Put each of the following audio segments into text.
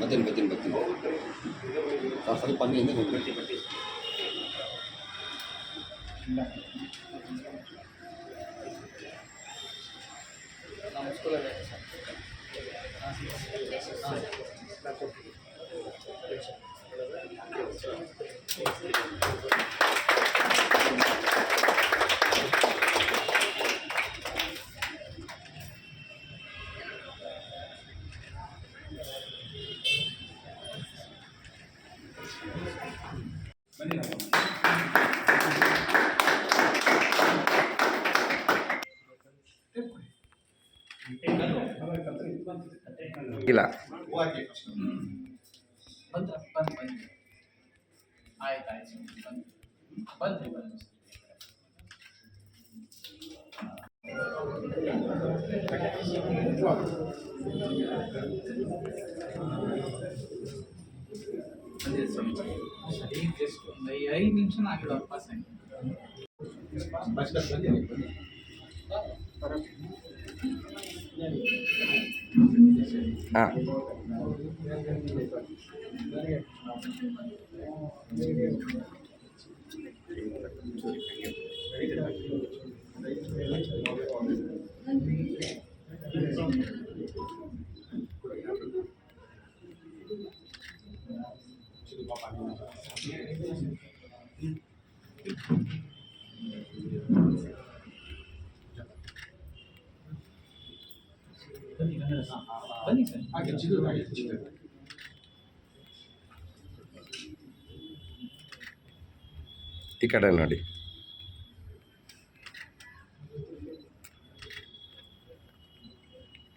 ಮತ್ತೆ ಬಂದ್ರ ಬರ್ತೀನಿ ಬರ್ತೀನಿ ಬರ್ತೀನಿ ಆ, ಸ್ವಲ್ಪ ಹಂಗೆ ಹಿಂದೆ ಹೋಗ್ಬಿಡಿ. ನಮ್ಮ ಸ್ಕೂಲಲ್ಲಿ ಇಲ್ಲ ಬಂದ್ರ ಬಂದ್ ಬನ್ನಿ ಆಯ್ತು ಆಯ್ತು ಬಂದು ಬಂದ್ರಿ ಬನ್ನಿ ಅದೇ ಸ್ವಲ್ಪ ಈಗ ಜಸ್ಟ್ ಒಂದು ಐದು ನಿಮಿಷ ಆಗಿಲ್ಲ ಪಾಸ್ ಆಗಿ ಹಾಂ ಬನ್ನಿ ಬನ್ನಿ ಸರ್ ಈ ಕಡೆ ನೋಡಿ.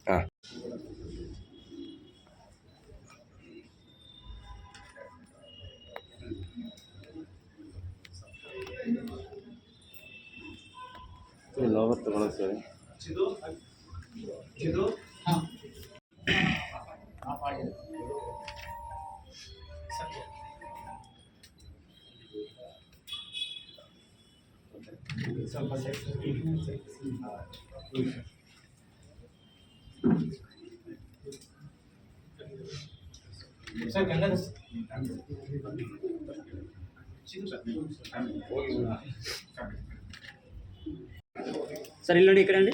ಹಾಂ ಲೋಗೋ ತಗೊಳ್ಳೋದು ಸರ್ ಸ್ವಲ್ಪ ಸರ್ ಕನ್ನಡ ಸರ್ ಇಲ್ಲಿ ನೋಡಿ ಈ ಕಡೆ ಅಂడి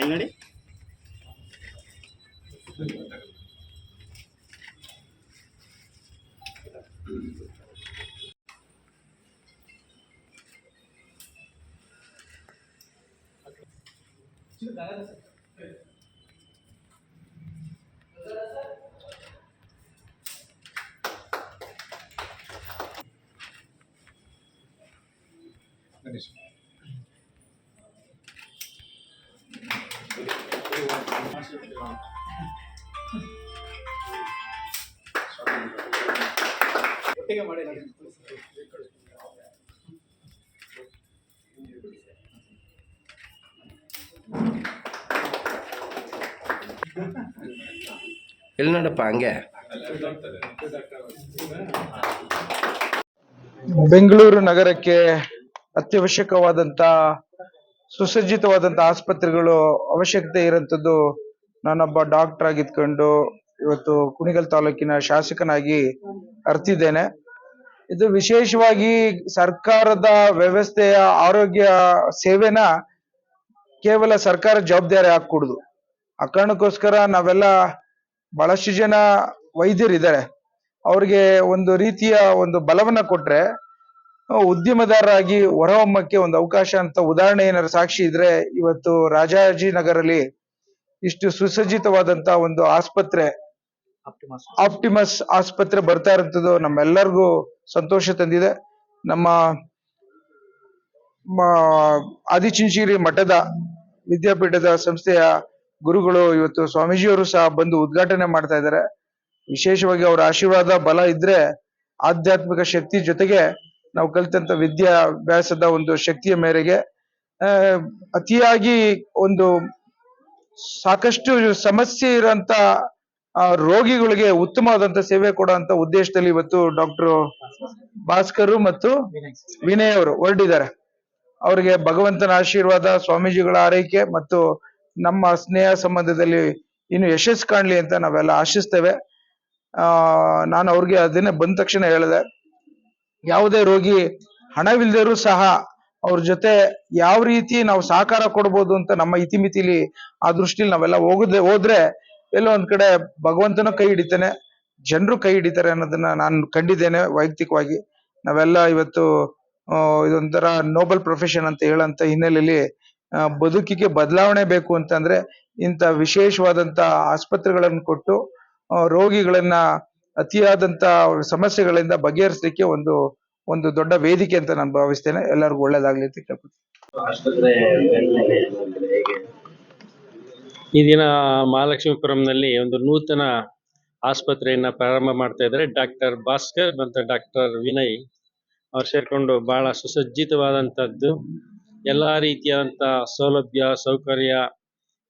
అయినాడే? ಒಟ್ಟಿಗೆ ಮಾಡಿ ಇಲ್ಲಿ ನೋಡಪ್ಪ ಹಂಗೆ? ಬೆಂಗಳೂರು ನಗರಕ್ಕೆ ಅತ್ಯವಶ್ಯಕವಾದಂತ ಸುಸಜ್ಜಿತವಾದಂತ ಆಸ್ಪತ್ರೆಗಳು ಅವಶ್ಯಕತೆ ಇರೋಂಥದ್ದು ನಾನೊಬ್ಬ ಡಾಕ್ಟರ್ ಆಗಿದ್ಕೊಂಡು ಇವತ್ತು ಕುಣಿಗಲ್ ತಾಲೂಕಿನ ಶಾಸಕನಾಗಿ ಅರ್ತಿದ್ದೇನೆ. ಇದು ವಿಶೇಷವಾಗಿ ಸರ್ಕಾರದ ವ್ಯವಸ್ಥೆಯ ಆರೋಗ್ಯ ಸೇವೆನ ಕೇವಲ ಸರ್ಕಾರ ಜವಾಬ್ದಾರಿ ಹಾಕೂಡುದು ಆ ಕಾರಣಕ್ಕೋಸ್ಕರ ನಾವೆಲ್ಲ ಬಹಳಷ್ಟು ಜನ ವೈದ್ಯರಿದ್ದಾರೆ. ಅವ್ರಿಗೆ ಒಂದು ರೀತಿಯ ಒಂದು ಬಲವನ್ನ ಕೊಟ್ರೆ ಉದ್ಯಮದಾರರಾಗಿ ಹೊರಹೊಮ್ಮಕ್ಕೆ ಒಂದು ಅವಕಾಶ ಅಂತ ಉದಾಹರಣೆ ಏನಾದ್ರು ಸಾಕ್ಷಿ ಇದ್ರೆ ಇವತ್ತು ರಾಜಾಜಿನಗರಲ್ಲಿ ಇಷ್ಟು ಸುಸಜ್ಜಿತವಾದಂತ ಒಂದು ಆಸ್ಪತ್ರೆ ಆಪ್ಟಿಮಸ್ ಆಸ್ಪತ್ರೆ ಬರ್ತಾ ಇರೋಂಥದ್ದು ನಮ್ಮೆಲ್ಲರಿಗೂ ಸಂತೋಷ ತಂದಿದೆ. ನಮ್ಮ ಆದಿಚುಂಚೇರಿ ಮಠದ ವಿದ್ಯಾಪೀಠದ ಸಂಸ್ಥೆಯ ಗುರುಗಳು ಇವತ್ತು ಸ್ವಾಮೀಜಿಯವರು ಸಹ ಬಂದು ಉದ್ಘಾಟನೆ ಮಾಡ್ತಾ ಇದ್ದಾರೆ. ವಿಶೇಷವಾಗಿ ಅವರ ಆಶೀರ್ವಾದ ಬಲ ಇದ್ರೆ ಆಧ್ಯಾತ್ಮಿಕ ಶಕ್ತಿ ಜೊತೆಗೆ ನಾವು ಕಲಿತಂತ ವಿದ್ಯಾಭ್ಯಾಸದ ಒಂದು ಶಕ್ತಿಯ ಮೇರೆಗೆ ಅತಿಯಾಗಿ ಒಂದು ಸಾಕಷ್ಟು ಸಮಸ್ಯೆ ಇರೋಂತ ರೋಗಿಗಳಿಗೆ ಉತ್ತಮವಾದಂತ ಸೇವೆ ಕೊಡುವಂತ ಉದ್ದೇಶದಲ್ಲಿ ಇವತ್ತು ಡಾಕ್ಟರ್ ಭಾಸ್ಕರ್ ಮತ್ತು ವಿನಯ್ ಅವರು ಹೊರಟಿದ್ದಾರೆ. ಅವರಿಗೆ ಭಗವಂತನ ಆಶೀರ್ವಾದ, ಸ್ವಾಮೀಜಿಗಳ ಆರೈಕೆ ಮತ್ತು ನಮ್ಮ ಸ್ನೇಹ ಸಂಬಂಧದಲ್ಲಿ ಇನ್ನು ಯಶಸ್ಸು ಕಾಣಲಿ ಅಂತ ನಾವೆಲ್ಲ ಆಶಿಸ್ತೇವೆ. ನಾನು ಅವ್ರಿಗೆ ಅದನ್ನೇ ಬಂದ ತಕ್ಷಣ ಹೇಳಿದೆ. ಯಾವುದೇ ರೋಗಿ ಹಣವಿಲ್ಲದರೂ ಸಹ ಅವ್ರ ಜೊತೆ ಯಾವ ರೀತಿ ನಾವು ಸಹಕಾರ ಕೊಡ್ಬೋದು ಅಂತ ನಮ್ಮ ಇತಿಮಿತಿಲಿ ಆ ದೃಷ್ಟಿಲಿ ನಾವೆಲ್ಲ ಹೋಗದೆ, ಹೋದ್ರೆ ಎಲ್ಲೋ ಒಂದ್ ಕಡೆ ಭಗವಂತನ ಕೈ ಹಿಡಿತಾನೆ, ಜನರು ಕೈ ಹಿಡಿತಾರೆ ಅನ್ನೋದನ್ನ ನಾನು ಕಂಡಿದ್ದೇನೆ ವೈಯಕ್ತಿಕವಾಗಿ. ನಾವೆಲ್ಲ ಇವತ್ತು ಇದೊಂಥರ ನೋಬಲ್ ಪ್ರೊಫೆಷನ್ ಅಂತ ಹೇಳಂತ ಹಿನ್ನೆಲೆಯಲ್ಲಿ ಬದುಕಿಗೆ ಬದಲಾವಣೆ ಬೇಕು ಅಂತಂದ್ರೆ ಇಂಥ ವಿಶೇಷವಾದಂತ ಆಸ್ಪತ್ರೆಗಳನ್ನು ಕೊಟ್ಟು ರೋಗಿಗಳನ್ನ ಅತಿಯಾದಂತ ಸಮಸ್ಯೆಗಳಿಂದ ಬಗೆಹರಿಸಲಿಕ್ಕೆ ಒಂದು ಒಂದು ದೊಡ್ಡ ವೇದಿಕೆ ಅಂತ ನಾನು ಭಾವಿಸ್ತೇನೆ. ಎಲ್ಲರಿಗೂ ಒಳ್ಳೇದಾಗ್ಲಿ ಅಂತ ಕೇಳ್ಕೊತೀನಿ ಈ ದಿನ ಮಹಾಲಕ್ಷ್ಮೀಪುರಂನಲ್ಲಿ ಒಂದು ನೂತನ ಆಸ್ಪತ್ರೆಯನ್ನ ಪ್ರಾರಂಭ ಮಾಡ್ತಾ ಇದ್ದಾರೆ. ಡಾಕ್ಟರ್ ಭಾಸ್ಕರ್ ಮತ್ತು ಡಾಕ್ಟರ್ ವಿನಯ್ ಅವ್ರು ಸೇರ್ಕೊಂಡು ಬಹಳ ಸುಸಜ್ಜಿತವಾದಂಥದ್ದು. ಎಲ್ಲ ರೀತಿಯಾದಂಥ ಸೌಲಭ್ಯ ಸೌಕರ್ಯ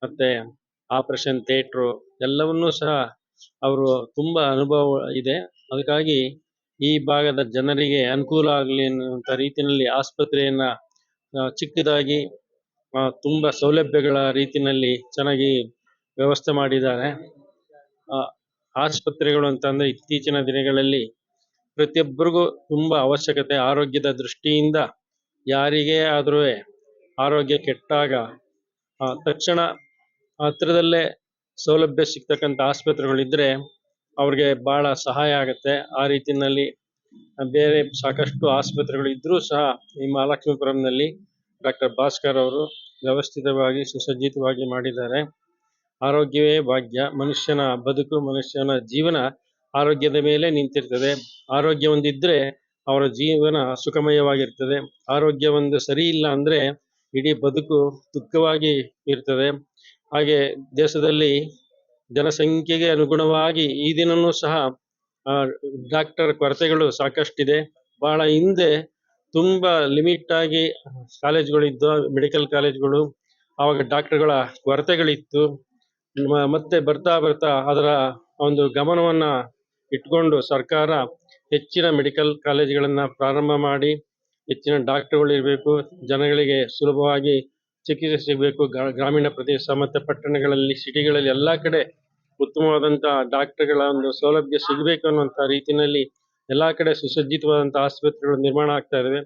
ಮತ್ತೆ ಆಪರೇಷನ್ ಥಿಯೇಟ್ರು ಎಲ್ಲವನ್ನೂ ಸಹ ಅವರು ತುಂಬಾ ಅನುಭವ ಇದೆ. ಅದಕ್ಕಾಗಿ ಈ ಭಾಗದ ಜನರಿಗೆ ಅನುಕೂಲ ಆಗಲಿ ಅನ್ನುವಂತ ರೀತಿಯಲ್ಲಿ ಆಸ್ಪತ್ರೆಯನ್ನ ಚಿಕ್ಕದಾಗಿ ಆ, ತುಂಬಾ ಸೌಲಭ್ಯಗಳ ರೀತಿಯಲ್ಲಿ ಚೆನ್ನಾಗಿ ವ್ಯವಸ್ಥೆ ಮಾಡಿದ್ದಾರೆ. ಆ, ಆಸ್ಪತ್ರೆಗಳು ಅಂತಂದ್ರೆ ಇತ್ತೀಚಿನ ದಿನಗಳಲ್ಲಿ ಪ್ರತಿಯೊಬ್ಬರಿಗೂ ತುಂಬಾ ಅವಶ್ಯಕತೆ. ಆರೋಗ್ಯದ ದೃಷ್ಟಿಯಿಂದ ಯಾರಿಗೇ ಆದ್ರೂ ಆರೋಗ್ಯ ಕೆಟ್ಟಾಗ ಆ, ತಕ್ಷಣ ಹತ್ರದಲ್ಲೇ ಸೌಲಭ್ಯ ಸಿಗ್ತಕ್ಕಂಥ ಆಸ್ಪತ್ರೆಗಳಿದ್ರೆ ಅವ್ರಿಗೆ ಬಹಳ ಸಹಾಯ ಆಗುತ್ತೆ. ಆ ರೀತಿನಲ್ಲಿ ಬೇರೆ ಸಾಕಷ್ಟು ಆಸ್ಪತ್ರೆಗಳು ಇದ್ರೂ ಸಹ ಈ ಮಹಾಲಕ್ಷ್ಮೀಪುರಂನಲ್ಲಿ ಡಾಕ್ಟರ್ ಭಾಸ್ಕರ್ ಅವರು ವ್ಯವಸ್ಥಿತವಾಗಿ, ಸುಸಜ್ಜಿತವಾಗಿ ಮಾಡಿದ್ದಾರೆ. ಆರೋಗ್ಯವೇ ಭಾಗ್ಯ. ಮನುಷ್ಯನ ಬದುಕು, ಮನುಷ್ಯನ ಜೀವನ ಆರೋಗ್ಯದ ಮೇಲೆ ನಿಂತಿರ್ತದೆ. ಆರೋಗ್ಯ ಒಂದಿದ್ರೆ ಅವರ ಜೀವನ ಸುಖಮಯವಾಗಿರ್ತದೆ. ಆರೋಗ್ಯ ಒಂದು ಸರಿ ಇಲ್ಲ ಅಂದ್ರೆ ಇಡೀ ಬದುಕು ದುಃಖವಾಗಿ ಇರ್ತದೆ. ಹಾಗೆ ದೇಶದಲ್ಲಿ ಜನಸಂಖ್ಯೆಗೆ ಅನುಗುಣವಾಗಿ ಈ ದಿನನೂ ಸಹ ಡಾಕ್ಟರ್ ಕೊರತೆಗಳು ಸಾಕಷ್ಟಿದೆ. ಬಹಳ ಹಿಂದೆ ತುಂಬಾ ಲಿಮಿಟ್ ಆಗಿ ಕಾಲೇಜ್ಗಳಿದ್ದು ಮೆಡಿಕಲ್ ಕಾಲೇಜ್ಗಳು, ಆವಾಗ ಡಾಕ್ಟರ್ಗಳ ಕೊರತೆಗಳಿತ್ತು. ಮತ್ತೆ ಬರ್ತಾ ಬರ್ತಾ ಅದರ ಒಂದು ಗಮನವನ್ನ ಇಟ್ಕೊಂಡು ಸರ್ಕಾರ ಹೆಚ್ಚಿನ ಮೆಡಿಕಲ್ ಕಾಲೇಜುಗಳನ್ನ ಪ್ರಾರಂಭ ಮಾಡಿ, ಹೆಚ್ಚಿನ ಡಾಕ್ಟರ್ಗಳು ಇರಬೇಕು, ಜನಗಳಿಗೆ ಸುಲಭವಾಗಿ ಚಿಕಿತ್ಸೆ ಸಿಗಬೇಕು ಗ್ರಾಮೀಣ ಪ್ರದೇಶ ಮತ್ತು ಪಟ್ಟಣಗಳಲ್ಲಿ, ಸಿಟಿಗಳಲ್ಲಿ ಎಲ್ಲಾ ಕಡೆ ಉತ್ತಮವಾದಂತ ಡಾಕ್ಟರ್ಗಳ ಒಂದು ಸೌಲಭ್ಯ ಸಿಗಬೇಕು ಅನ್ನುವಂತ ರೀತಿಯಲ್ಲಿ ಎಲ್ಲಾ ಕಡೆ ಸುಸಜ್ಜಿತವಾದಂತ ಆಸ್ಪತ್ರೆಗಳು ನಿರ್ಮಾಣ ಆಗ್ತಾ ಇದಾವೆ.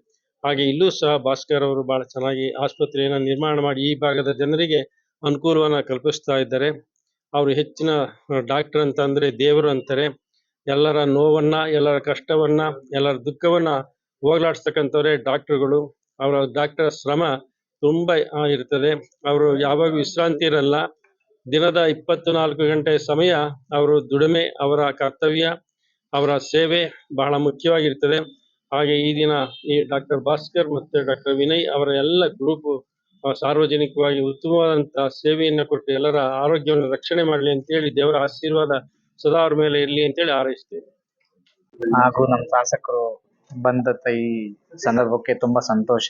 ಹಾಗೆ ಇಲ್ಲೂ ಸಹ ಭಾಸ್ಕರ್ ಅವರು ಬಹಳ ಚೆನ್ನಾಗಿ ಆಸ್ಪತ್ರೆಯನ್ನ ನಿರ್ಮಾಣ ಮಾಡಿ ಈ ಭಾಗದ ಜನರಿಗೆ ಅನುಕೂಲವನ್ನ ಕಲ್ಪಿಸ್ತಾ ಇದ್ದಾರೆ. ಅವರು ಹೆಚ್ಚಿನ ಡಾಕ್ಟರ್ ಅಂತ ಅಂದ್ರೆ ದೇವರು ಅಂತಾರೆ. ಎಲ್ಲರ ನೋವನ್ನ, ಎಲ್ಲರ ಕಷ್ಟವನ್ನ, ಎಲ್ಲರ ದುಃಖವನ್ನ ಹೋಗ್ಲಾಡ್ಸ್ತಕ್ಕಂಥವ್ರೆ ಡಾಕ್ಟರ್ಗಳು. ಅವರ ಡಾಕ್ಟರ್ ಶ್ರಮ ತುಂಬಾ ಇರ್ತದೆ. ಅವರು ಯಾವಾಗ ವಿಶ್ರಾಂತಿ ಇರಲ್ಲ, ದಿನದ ಇಪ್ಪತ್ತು ನಾಲ್ಕು ಗಂಟೆ ಸಮಯ ಅವರು ದುಡಿಮೆ, ಅವರ ಕರ್ತವ್ಯ, ಅವರ ಸೇವೆ ಬಹಳ ಮುಖ್ಯವಾಗಿರ್ತದೆ. ಹಾಗೆ ಈ ದಿನ ಈ ಡಾಕ್ಟರ್ ಭಾಸ್ಕರ್ ಮತ್ತು ಡಾಕ್ಟರ್ ವಿನಯ್ ಅವರ ಎಲ್ಲ ಗ್ರೂಪ್ ಸಾರ್ವಜನಿಕವಾಗಿ ಉತ್ತಮವಾದಂತಹ ಸೇವೆಯನ್ನ ಕೊಟ್ಟು ಎಲ್ಲರ ಆರೋಗ್ಯವನ್ನು ರಕ್ಷಣೆ ಮಾಡಲಿ ಅಂತೇಳಿ ದೇವರ ಆಶೀರ್ವಾದ ಸದಾ ಅವ್ರ ಮೇಲೆ ಇರಲಿ ಅಂತೇಳಿ ಹಾರೈಸ್ತೇವೆ ಹಾಗೂ ನಮ್ಮ ಶಾಸಕರು ಬಂದಂತ ಈ ಸಂದರ್ಭಕ್ಕೆ ತುಂಬಾ ಸಂತೋಷ.